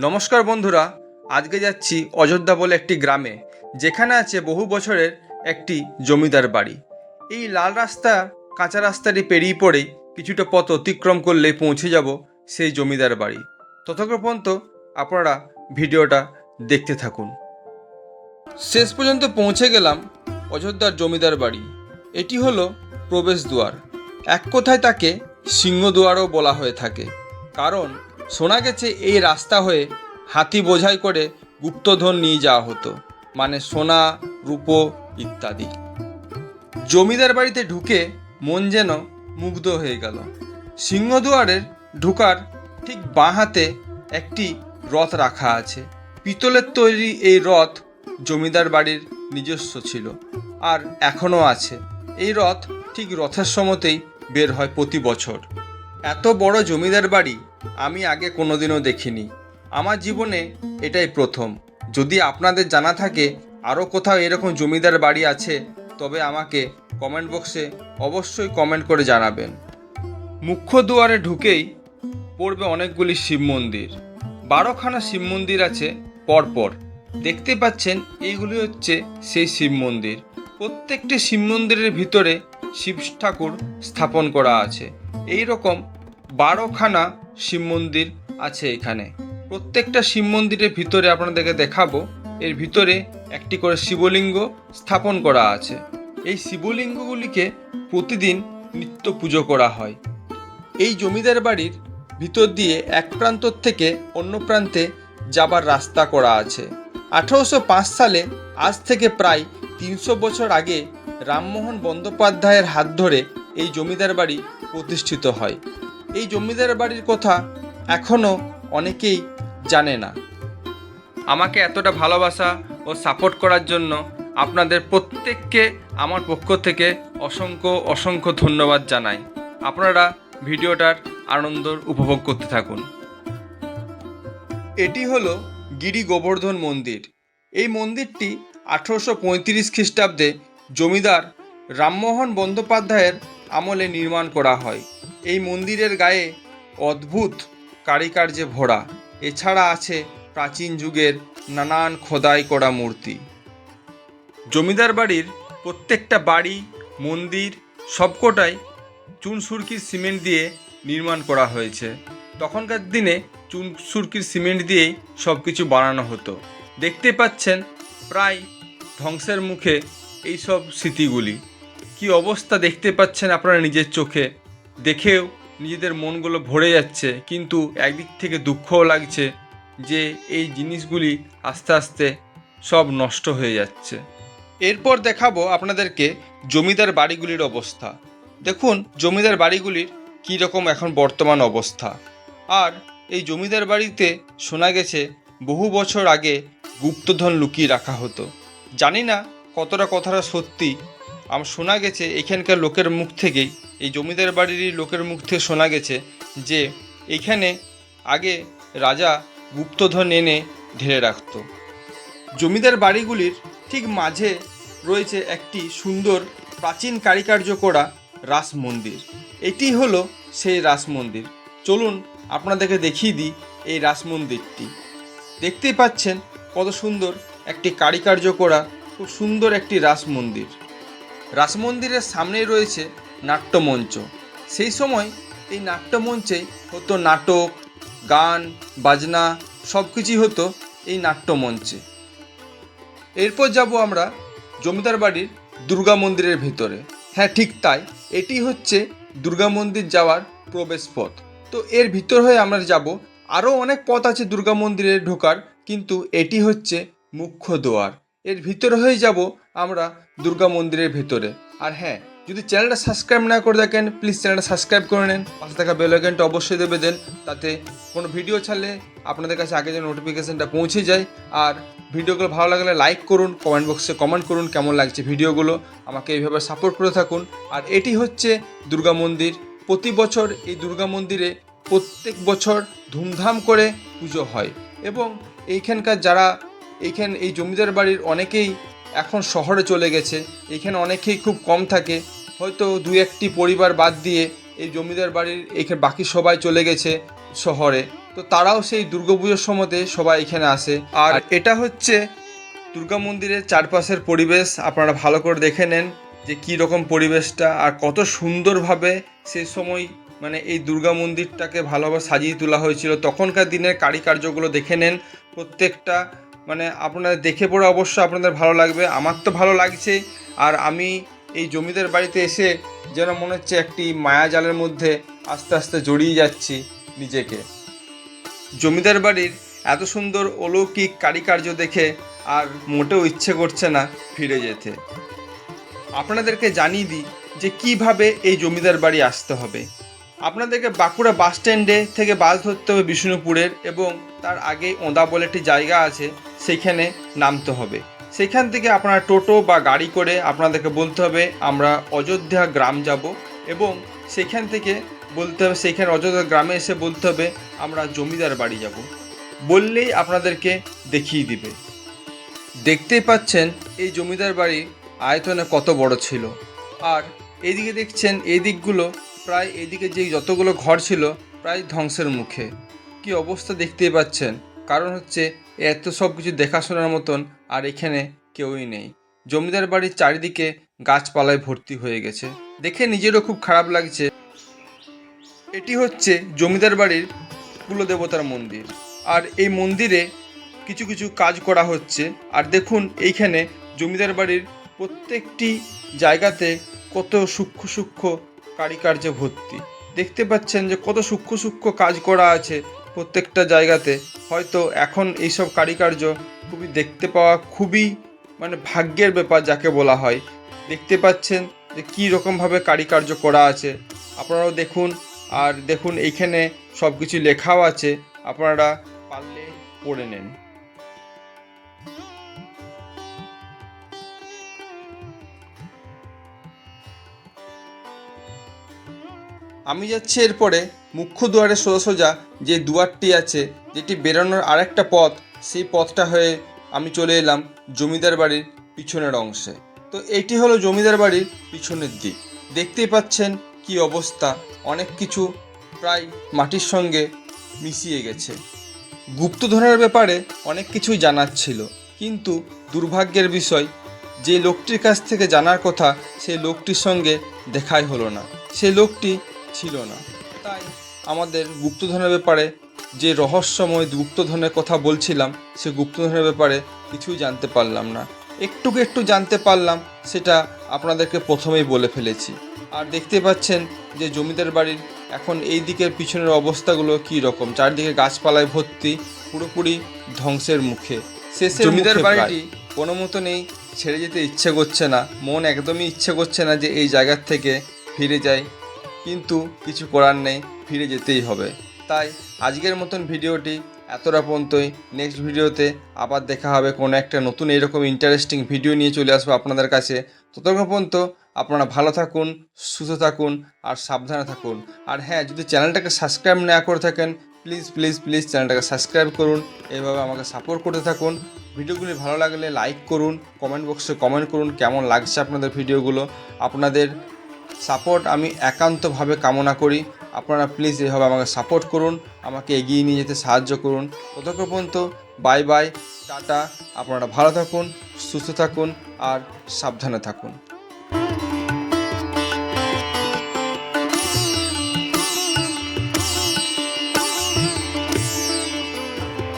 নমস্কার বন্ধুরা, আজকে যাচ্ছি অযোধ্যা বলে একটি গ্রামে, যেখানে আছে বহু বছরের একটি জমিদার বাড়ি। এই লাল রাস্তা, কাঁচা রাস্তাটি পেরিয়ে পড়েই কিছুটা পথ অতিক্রম করলেই পৌঁছে যাব সেই জমিদার বাড়ি। ততক্ষণ পর্যন্ত আপনারা ভিডিওটা দেখতে থাকুন। শেষ পর্যন্ত পৌঁছে গেলাম অযোধ্যার জমিদার বাড়ি। এটি হলো প্রবেশদ্বার। এক কথায় তাকে সিংহদুয়ারও বলা হয়ে থাকে। কারণ শোনা গেছে এই রাস্তা হয়ে হাতি বোঝাই করে গুপ্তধন নিয়ে যাওয়া হতো মানে সোনা, রূপো ইত্যাদি। জমিদার বাড়িতে ঢুকে মন যেন মুগ্ধ হয়ে গেল। সিংহদুয়ারের ঢুকার ঠিক বাঁ হাতে একটি রথ রাখা আছে। পিতলের তৈরি এই রথ জমিদার বাড়ির নিজস্ব ছিল আর এখনও আছে। এই রথ ঠিক রথের সময়তেই বের হয় প্রতি বছর। এত বড় জমিদার বাড়ি আমি আগে কোনোদিনও দেখিনি। আমার জীবনে এটাই প্রথম। যদি আপনাদের জানা থাকে আরও কোথাও এরকম জমিদার বাড়ি আছে, তবে আমাকে কমেন্ট বক্সে অবশ্যই কমেন্ট করে জানাবেন। মুখ্য দুয়ারে ঢুকেই পড়বে অনেকগুলি শিব মন্দির। বারোখানা শিব মন্দির আছে পরপর। দেখতে পাচ্ছেন এইগুলি হচ্ছে সেই শিব মন্দির। প্রত্যেকটি শিব মন্দিরের ভিতরে শিব ঠাকুর স্থাপন করা আছে। এই রকম বারোখানা শিব মন্দির আছে এখানে। প্রত্যেকটা শিব মন্দিরের ভিতরে আপনাদেরকে দেখাবো, এর ভিতরে একটি করে শিবলিঙ্গ স্থাপন করা আছে। এই শিবলিঙ্গগুলিকে প্রতিদিন নিত্য পুজো করা হয়। এই জমিদার বাড়ির ভিতর দিয়ে এক প্রান্ত থেকে অন্য প্রান্তে যাবার রাস্তা করা আছে। আঠারোশো পাঁচ সালে, আজ থেকে প্রায় তিনশো বছর আগে রামমোহন বন্দ্যোপাধ্যায়ের হাত ধরে এই জমিদার বাড়ি প্রতিষ্ঠিত হয়। এই জমিদার বাড়ির কথা এখনও অনেকেই জানে না। আমাকে এতটা ভালোবাসা ও সাপোর্ট করার জন্য আপনাদের প্রত্যেককে আমার পক্ষ থেকে অসংখ্য অসংখ্য ধন্যবাদ জানাই। আপনারা ভিডিওটার আনন্দ উপভোগ করতে থাকুন। এটি হলো গিরি গোবর্ধন মন্দির। এই মন্দিরটি আঠেরোশো পঁয়ত্রিশ খ্রিস্টাব্দে জমিদার রামমোহন বন্দ্যোপাধ্যায়ের আমলে নির্মাণ করা হয়। এই মন্দিরের গায়ে অদ্ভুত কারিকার্যে ভরা। এছাড়া আছে প্রাচীন যুগের নানান খোদাই করা মূর্তি। জমিদার বাড়ির প্রত্যেকটা বাড়ি, মন্দির সবকটাই চুন সুরকির সিমেন্ট দিয়ে নির্মাণ করা হয়েছে। তখনকার দিনে চুন সুরকির সিমেন্ট দিয়েই সব কিছু বানানো হতো। দেখতে পাচ্ছেন প্রায় ধ্বংসের মুখে এইসব স্মৃতিগুলি। কি অবস্থা দেখতে পাচ্ছেন আপনারা নিজের চোখে? দেখেও নিজেদের মনগুলো ভরে যাচ্ছে, কিন্তু একদিক থেকে দুঃখও লাগছে যে এই জিনিসগুলি আস্তে আস্তে সব নষ্ট হয়ে যাচ্ছে। এরপর দেখাবো আপনাদেরকে জমিদার বাড়িগুলির অবস্থা। দেখুন, জমিদার বাড়িগুলির কী রকম এখন বর্তমান অবস্থা। আর এই জমিদার বাড়িতে শোনা গেছে, বহু বছর আগে গুপ্তধন লুকিয়ে রাখা হতো। জানি না কতটা কথাটা সত্যি আমার শোনা গেছে এখানকার লোকের মুখ থেকেই, এই জমিদার বাড়ির লোকের মুখ থেকে শোনা গেছে যে, এখানে আগে রাজা গুপ্তধন এনে ঢেলে রাখতো। জমিদার বাড়িগুলির ঠিক মাঝে রয়েছে একটি সুন্দর প্রাচীন কারিকার্য করা রাস মন্দির। এটি হলো সেই রাস মন্দির। চলুন আপনাদেরকে দেখিয়ে দিই এই রাস মন্দিরটি। দেখতেই পাচ্ছেন কত সুন্দর একটি কারিকার্য করা, খুব সুন্দর একটি রাস মন্দির। রাস মন্দিরের সামনেই রয়েছে নাট্যমঞ্চ। সেই সময় এই নাট্যমঞ্চে হতো নাটক, গান, বাজনা সব কিছুই হতো এই নাট্যমঞ্চে। এরপর যাব আমরা জমিদার বাড়ির দুর্গা মন্দিরের ভিতরে। হ্যাঁ ঠিক তাই। এটি হচ্ছে দুর্গা মন্দির যাওয়ার প্রবেশ পথ। তো এর ভিতর হয়ে আমরা যাব। আরও অনেক পথ আছে দুর্গা মন্দিরে ঢোকার, কিন্তু এটি হচ্ছে মুখ্য দোয়ার। এর ভিতরে হয়ে যাব আমরা দুর্গা মন্দিরের ভিতরে। আর হ্যাঁ যদি চ্যানেলটা সাবস্ক্রাইব না করে দেখেন প্লিজ চ্যানেলটা সাবস্ক্রাইব করে নেন। পাশে থাকা বেল আইকনটা অবশ্যই দেবে দেন, তাতে কোনো ভিডিও ছাড়লে আপনাদের কাছে আগে যে নোটিফিকেশানটা পৌঁছে যায়। আর ভিডিওগুলো ভালো লাগলে লাইক করুন কমেন্ট বক্সে কমেন্ট করুন, কেমন লাগছে ভিডিওগুলো? আমাকে এইভাবে সাপোর্ট করে থাকুন। আর এটি হচ্ছে দুর্গা মন্দির। প্রতি বছর এই দুর্গা মন্দিরে প্রত্যেক বছর ধুমধাম করে পুজো হয়। এবং এইখানকার যারা, এইখান, এই জমিদার বাড়ির অনেকেই এখন শহরে চলে গেছে। এখানে অনেকেই খুব কম থাকে। হয়তো দু একটি পরিবার বাদ দিয়ে এই জমিদার বাড়ির এখানে বাকি সবাই চলে গেছে শহরে। তো তারাও সেই দুর্গাপুজোর সময়তে সবাই এখানে আসে। আর এটা হচ্ছে দুর্গা মন্দিরের চারপাশের পরিবেশ। আপনারা ভালো করে দেখে নেন যে কী রকম পরিবেশটা আর কত সুন্দরভাবে সেই সময় মানে এই দুর্গা মন্দিরটাকে ভালোভাবে সাজিয়ে তোলা হয়েছিল। তখনকার দিনের কারিকার্যগুলো দেখে নেন। প্রত্যেকটা মানে আপনাদের দেখে পড়ে অবশ্য আপনাদের ভালো লাগবে। আমার তো ভালো লাগছে। আর আমি এই জমিদার বাড়িতে এসে যেন মনে হচ্ছে একটি মায়াজালের মধ্যে আস্তে আস্তে জড়িয়ে যাচ্ছি নিজেকে। জমিদার বাড়ির এত সুন্দর অলৌকিক কারিকার্য দেখে আর মোটেও ইচ্ছে করছে না ফিরে যেতে। আপনাদেরকে জানিয়ে দিই যে কীভাবে এই জমিদার বাড়ি আসতে হবে। আপনাদেরকে বাঁকুড়া বাস স্ট্যান্ডে থেকে বাস ধরতে হবে বিষ্ণুপুরের এবং তার আগে ওঁদা বলে একটি জায়গা আছে। সেইখানে নামতে হবে। সেখান থেকে আপনারা টোটো বা গাড়ি করে আপনাদেরকে বলতে হবে, আমরা অযোধ্যা গ্রাম যাব এবং সেখান থেকে বলতে হবে, সেইখানে অযোধ্যা গ্রামে এসে বলতে হবে, আমরা জমিদার বাড়ি যাব। বললেই আপনাদেরকে দেখিয়ে দিবে। দেখতেই পাচ্ছেন এই জমিদার বাড়ি আয়তনে কত বড় ছিল। আর এদিকে দেখছেন এই দিকগুলো প্রায় এদিকে যে যতগুলো ঘর ছিল, প্রায় ধ্বংসের মুখে। কি অবস্থা দেখতেই পাচ্ছেন? কারণ হচ্ছে এত সব কিছু দেখাশোনার মতন আর এখানে কেউই নেই। জমিদার বাড়ির চারিদিকে গাছপালায় ভর্তি হয়ে গেছে। দেখে নিজেরও খুব খারাপ লাগছে। এটি হচ্ছে জমিদার বাড়ির কুলদেবতার মন্দির। আর এই মন্দিরে কিছু কিছু কাজ করা হচ্ছে। আর দেখুন, এইখানে জমিদার বাড়ির প্রত্যেকটি জায়গাতে কত সূক্ষ্ম সূক্ষ্ম কারিকার্যে ভর্তি। দেখতে পাচ্ছেন যে কত সূক্ষ্ম সূক্ষ্ম কাজ করা আছে। প্রত্যেকটা জায়গাতে হয়তো এখন এইসব কারিকার্য খুবই দেখতে পাওয়া খুবই মানে ভাগ্যের ব্যাপার যাকে বলা হয়। দেখতে পাচ্ছেন যে কী রকমভাবে কারিকার্য করা আছে। আপনারাও দেখুন, আর দেখুন এইখানে সব কিছু লেখাও আছে, আপনারা পারলে পড়ে নেন। আমি যাচ্ছি এরপরে মুখ্য দুয়ারে সোজা সোজা যে দুয়ারটি আছে, যেটি বেরোনোর আরেকটা পথ, সেই পথটা হয়ে আমি চলে এলাম জমিদার বাড়ির পিছনের অংশে। তো এটি হলো জমিদার বাড়ির পিছনের দিক। দেখতেই পাচ্ছেন কি অবস্থা। অনেক কিছু প্রায় মাটির সঙ্গে মিশিয়ে গেছে। গুপ্তধনের ব্যাপারে অনেক কিছুই জানার ছিল। কিন্তু দুর্ভাগ্যের বিষয়, যে লোকটির কাছ থেকে জানার কথা সেই লোকটির সঙ্গে দেখাই হলো না। সে লোকটি ছিল না। আমাদের গুপ্তধনের ব্যাপারে যে রহস্যময় গুপ্তধনের কথা বলছিলাম সে গুপ্তধনের ব্যাপারে কিছুই জানতে পারলাম না। একটুকু একটু জানতে পারলাম সেটা আপনাদেরকে প্রথমেই বলে ফেলেছি। আর দেখতে পাচ্ছেন যে জমিদার বাড়ির এখন এই দিকের পিছনের অবস্থাগুলো কী রকম। চারদিকে গাছপালায় ভর্তি পুরোপুরি ধ্বংসের মুখে। শেষে জমিদার বাড়িটি কোনো মতনেই ছেড়ে যেতে ইচ্ছে করছে না। মন একদমই ইচ্ছে করছে না যে এই জায়গার থেকে ফিরে যাই। কিন্তু কিছু করার নেই, ফিরে যেতেই হবে। তাই আজকের মতন ভিডিওটি এতটা পর্যন্তই। নেক্সট ভিডিওতে আবার দেখা হবে কোনো একটা নতুন এরকম ইন্টারেস্টিং ভিডিও নিয়ে চলে আসব আপনাদের কাছে। ততক্ষণ পর্যন্ত আপনারা ভালো থাকুন, সুস্থ থাকুন আর সাবধানে থাকুন। আর হ্যাঁ যদি চ্যানেলটাকে সাবস্ক্রাইব না করে থাকেন প্লিজ প্লিজ প্লিজ চ্যানেলটাকে সাবস্ক্রাইব করুন। এইভাবে আমাকে সাপোর্ট করতে থাকুন। ভিডিওগুলি ভালো লাগলে লাইক করুন কমেন্ট বক্সে কমেন্ট করুন কেমন লাগছে আপনাদের ভিডিওগুলো আপনাদের সাপোর্ট আমি একান্তভাবে কামনা করি। আপনারা প্লিজ এভাবে আমাকে সাপোর্ট করুন, আমাকে এগিয়ে নিয়ে যেতে সাহায্য করুন। ততক্ষণ পর্যন্ত বাই বাই, টাটা, আপনারা ভালো থাকুন, সুস্থ থাকুন, আর সাবধানে থাকুন।